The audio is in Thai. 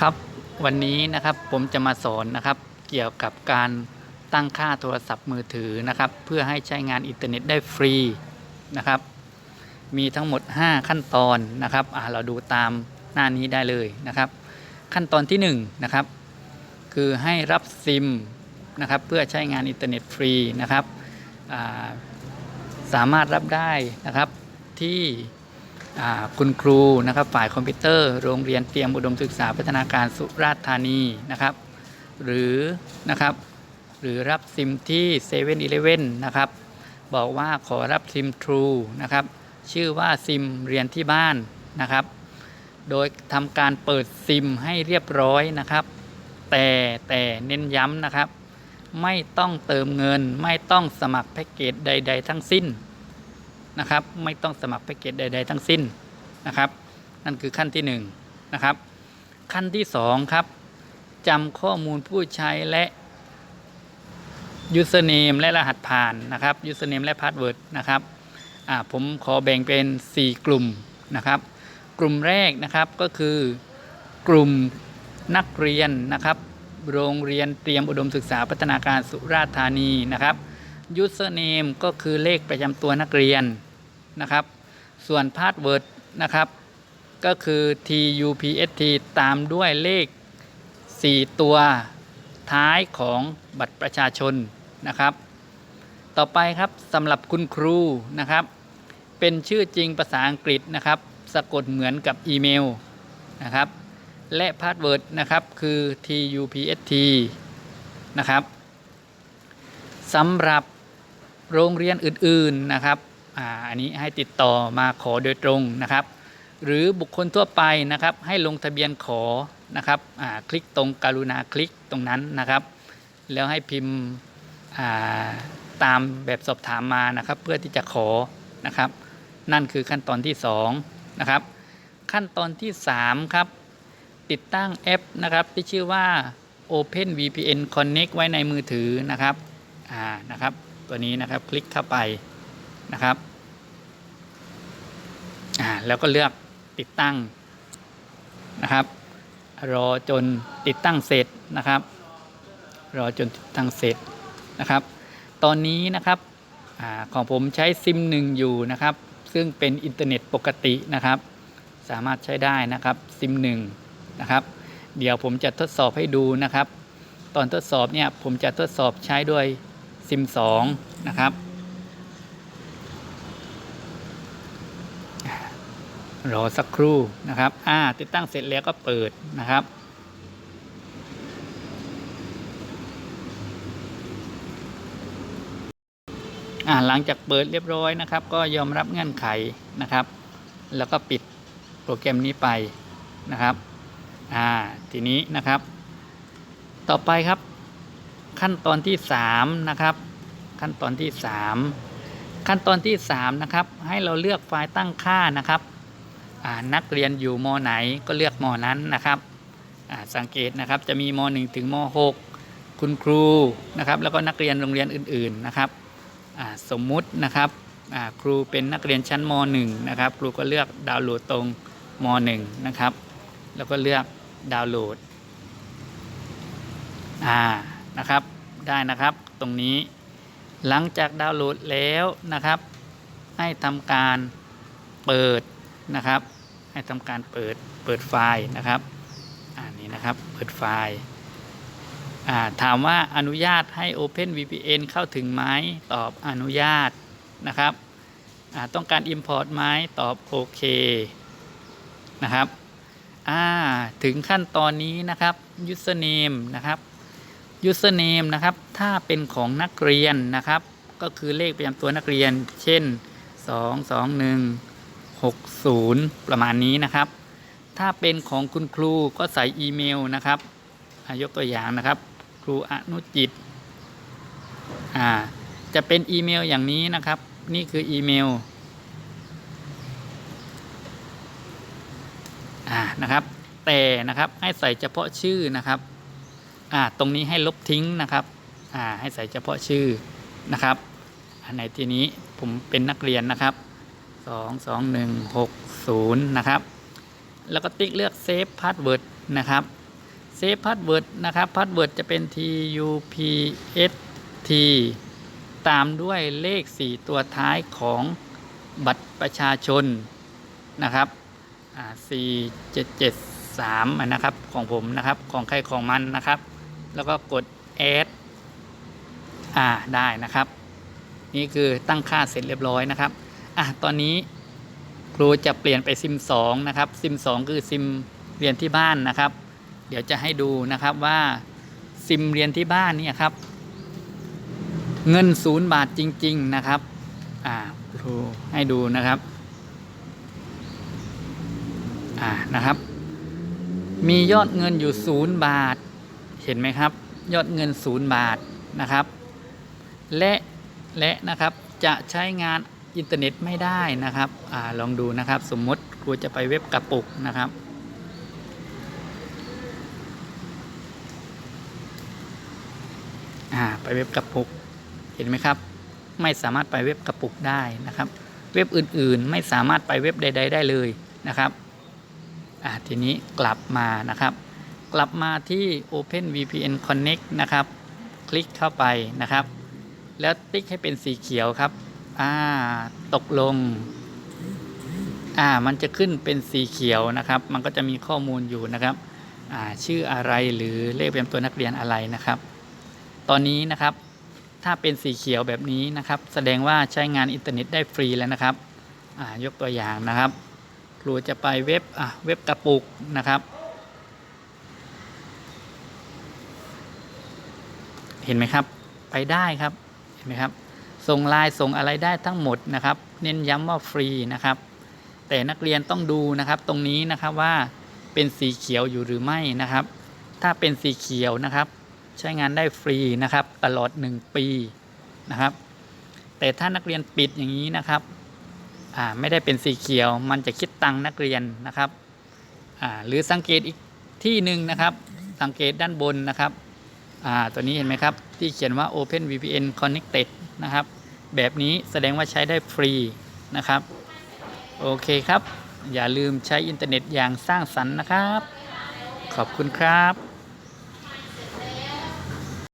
ครับวันนี้นะครับผมจะมาสอนนะครับเกี่ยวกับการตั้งค่าโทรศัพท์มือถือนะครับ เพื่อให้ใช้งานอินเทอร์เน็ตได้ฟรีนะครับ มีทั้งหมด 5 ขั้นตอนนะครับเราดูตามหน้านี้ได้เลยนะครับ ขั้นตอนที่1นงนะครับคือให้รับซิมนะครับเพื่อใช้งานอินเทอร์เน็ตฟรีนะครับาสามารถรับได้นะครับที่ คุณครูนะครับฝ่ายคอมพิวเตอร์ โรงเรียนเตรียมอุดมศึกษาพัฒนาการสุราษฎร์ธานีนะครับ หรือนะครับหรือรับซิมที่7 e เ e ่ e อนะครับบอกว่าขอรับซิม True นะครับชื่อว่าซิมเรียนที่บ้านนะครับ โดยทำการเปิดซิมให้เรียบร้อยนะครับ แต่แต่เน้นย้ำนะครับ ไม่ต้องเติมเงินไม่ต้องสมัครแพ็กเกจใด ๆ ทั้งสิ้น นะครับ ไม่ต้องสมัครแพ็กเกจใด ๆ ทั้งสิ้นนะครับ นั่นคือขั้นที่1นงนะครับ ขั้นที่ 2 ครับจำข้อมูลผู้ใช้และ username และรหัสผ่านนะครับ username และ password นะครับผมขอแบ่งเป็น 4 กลุ่มนะครับ กลุ่มแรกนะครับก็คือกลุ่มนักเรียนนะครับ โรงเรียนเตรียมอุดมศึกษาพัฒนาการสุราษฎร์ธานีนะครับ username ก็คือเลขประจำตัวนักเรียนนะครับ ส่วน password นะครับ ก็คือ TUPST ตามด้วยเลข 4 ตัวท้ายของบัตรประชาชนนะครับ ต่อไปครับสำหรับคุณครูนะครับ เป็นชื่อจริงภาษาอังกฤษนะครับ สะกดเหมือนกับอีเมลนะครับ และพาสเวิร์ดนะครับคือ TUPST นะครับสำหรับ โรงเรียนอื่นๆนะครับอ่าอันนี้ให้ติดต่อมาขอโดยตรงนะครับ หรือบุคคลทั่วไปนะครับให้ลงทะเบียนขอนะครับอ่าคลิกตรงกรุณาคลิกตรงนั้นนะครับ แล้วให้พิมพ์อ่าตามแบบสอบถามมานะครับ เพื่อที่จะขอนะครับ นั่นคือขั้นตอนที่2นะครับขั้นตอนที่3ครับติดตั้งแอปนะครับที่ชื่อว่า Open VPN Connect ไว้ในมือถือนะครับอ่านะครับ ตัวนี้นะครับ คลิกเข้าไปนะครับอ่าแล้วก็เลือกติดตั้งนะครับรอจนติดตั้งเสร็จนะครับ รอจนติดตั้งเสร็จนะครับ ตอนนี้นะครับอของผมใช้ซิมหนึ่งอยู่นะครับ ซึ่งเป็นอินเทอร์เน็ตปกตินะครับ สามารถใช้ได้นะครับซิมหนึ่งนะครับ เดี๋ยวผมจะทดสอบให้ดูนะครับ ตอนทดสอบเนี่ยผมจะทดสอบใช้ด้วย ซิม2นะครับรอสักครู่นะครับ อ่า ติดตั้งเสร็จแล้วก็เปิดนะครับ อ่า หลังจากเปิดเรียบร้อยนะครับ ก็ยอมรับเงื่อนไขนะครับ แล้วก็ปิดโปรแกรมนี้ไปนะครับ อ่า ทีนี้นะครับ ต่อไปครับ ขั้นตอนที่3นะครับขั้นตอนที่ 3 ขั้นตอนที่3นะครับให้เราเลือกไฟล์ตั้งค่านะครับนักเรียนอยู่มไหนก็เลือกมนั้นนะครับสังเกตนะครับจะมีม 1 ถึงม 6 คุณครูนะครับแล้วก็นักเรียนโรงเรียนอื่นๆนะครับสมมุตินะครับครูเป็นนักเรียนชั้นม 1 นะครับครูก็เลือกดาวน์โหลดตรงม 1 นะครับแล้วก็เลือกดาวน์โหลดอ่า นะครับ ได้นะครับ ตรงนี้หลังจากดาวน์โหลดแล้วนะครับ ให้ทำการเปิดนะครับ ให้ทำการเปิดเปิดไฟล์นะครับอ่านี่นะครับเปิดไฟล์ถามว่าอนุญาตให้ Open VPN เข้าถึงไหมตอบอนุญาตนะครับต้องการ Import ไหมตอบโอเคนะครับถึงขั้นตอนนี้นะครับ Username นะครับ Username นะครับ ถ้าเป็นของนักเรียนนะครับ ก็คือเลขประจำตัวนักเรียน เช่น 221 60 ประมาณนี้นะครับ ถ้าเป็นของคุณครูก็ใส่อีเมลนะครับยกตัวอย่างนะครับ ครูอนุจิตอ่าจะเป็นอีเมลอย่างนี้นะครับ นี่คืออีเมลอ่านะครับ แต่นะครับให้ใส่เฉพาะชื่อนะครับ อ่าตรงนี้ให้ลบทิ้งนะครับอ่าให้ใส่เฉพาะชื่อนะครับอันในที่นี้ผมเป็นนักเรียนนะครับสองสองหนึ่งหกศูนย์นะครับแล้วก็ติ๊กเลือกเซฟพาสเวิร์ดนะครับเซฟพาสเวิร์ดนะครับพาสเวิร์ดจะเป็น T U P S T ตามด้วยเลข 4 ตัวท้ายของบัตรประชาชนนะครับอ่า4773 นะครับของผมนะครับของใครของมันนะครับ แล้วก็กด add อ่าได้นะครับ นี่คือตั้งค่าเสร็จเรียบร้อยนะครับอะตอนนี้ครูจะเปลี่ยนไปซิม2นะครับซิม2คือซิมเรียนที่บ้านนะครับ เดี๋ยวจะให้ดูนะครับว่าซิมเรียนที่บ้านเนี่ยครับ เงินศูนย์บาทจริง ๆนะครับอ่าครูให้ดูนะครับอ่านะครับ มียอดเงินอยู่ศูนย์บาท เห็นไหมครับ ยอดเงินศูนย์บาทนะครับ และและนะครับจะใช้งานอินเทอร์เน็ตไม่ได้นะครับอลองดูนะครับ สมมติครูจะไปเว็บกระปุกนะครับ ไปเว็บกระปุก เห็นไหมครับ ไม่สามารถไปเว็บกระปุกได้นะครับ เว็บอื่นๆ ไม่สามารถไปเว็บใด ๆ ได้เลยนะครับทีนี้กลับมานะครับ กลับมาที่ Open VPN Connect นะครับ คลิกเข้าไปนะครับ แล้วติ๊กให้เป็นสีเขียวครับ อ่า ตกลง อ่า มันจะขึ้นเป็นสีเขียวนะครับ มันก็จะมีข้อมูลอยู่นะครับ อ่า ชื่ออะไรหรือเลขประจำตัวนักเรียนอะไรนะครับ ตอนนี้นะครับ ถ้าเป็นสีเขียวแบบนี้นะครับ แสดงว่าใช้งานอินเทอร์เน็ตได้ฟรีแล้วนะครับ อ่า ยกตัวอย่างนะครับ ครูจะไปเว็บ อะเว็บกระปุกนะครับ เห็นไหมครับ ไปได้ครับ เห็นไหมครับ ส่งไลน์ส่งอะไรได้ทั้งหมดนะครับ เน้นย้ำว่าฟรีนะครับ แต่นักเรียนต้องดูนะครับ ตรงนี้นะครับว่าเป็นสีเขียวอยู่หรือไม่นะครับ ถ้าเป็นสีเขียวนะครับ ใช้งานได้ฟรีนะครับ ตลอด 1 ปีนะครับ แต่ถ้านักเรียนปิดอย่างนี้นะครับไม่ได้เป็นสีเขียว มันจะคิดตังค์นักเรียนนะครับหรือสังเกตอีกที่หนึ่งนะครับ สังเกตด้านบนนะครับ อ่าตัวนี้เห็นไหมครับ ที่เขียนว่า Open VPN Connected นะครับ แบบนี้แสดงว่าใช้ได้ฟรีนะครับ โอเคครับ อย่าลืมใช้อินเทอร์เน็ตอย่างสร้างสรรค์นะครับ ขอบคุณครับ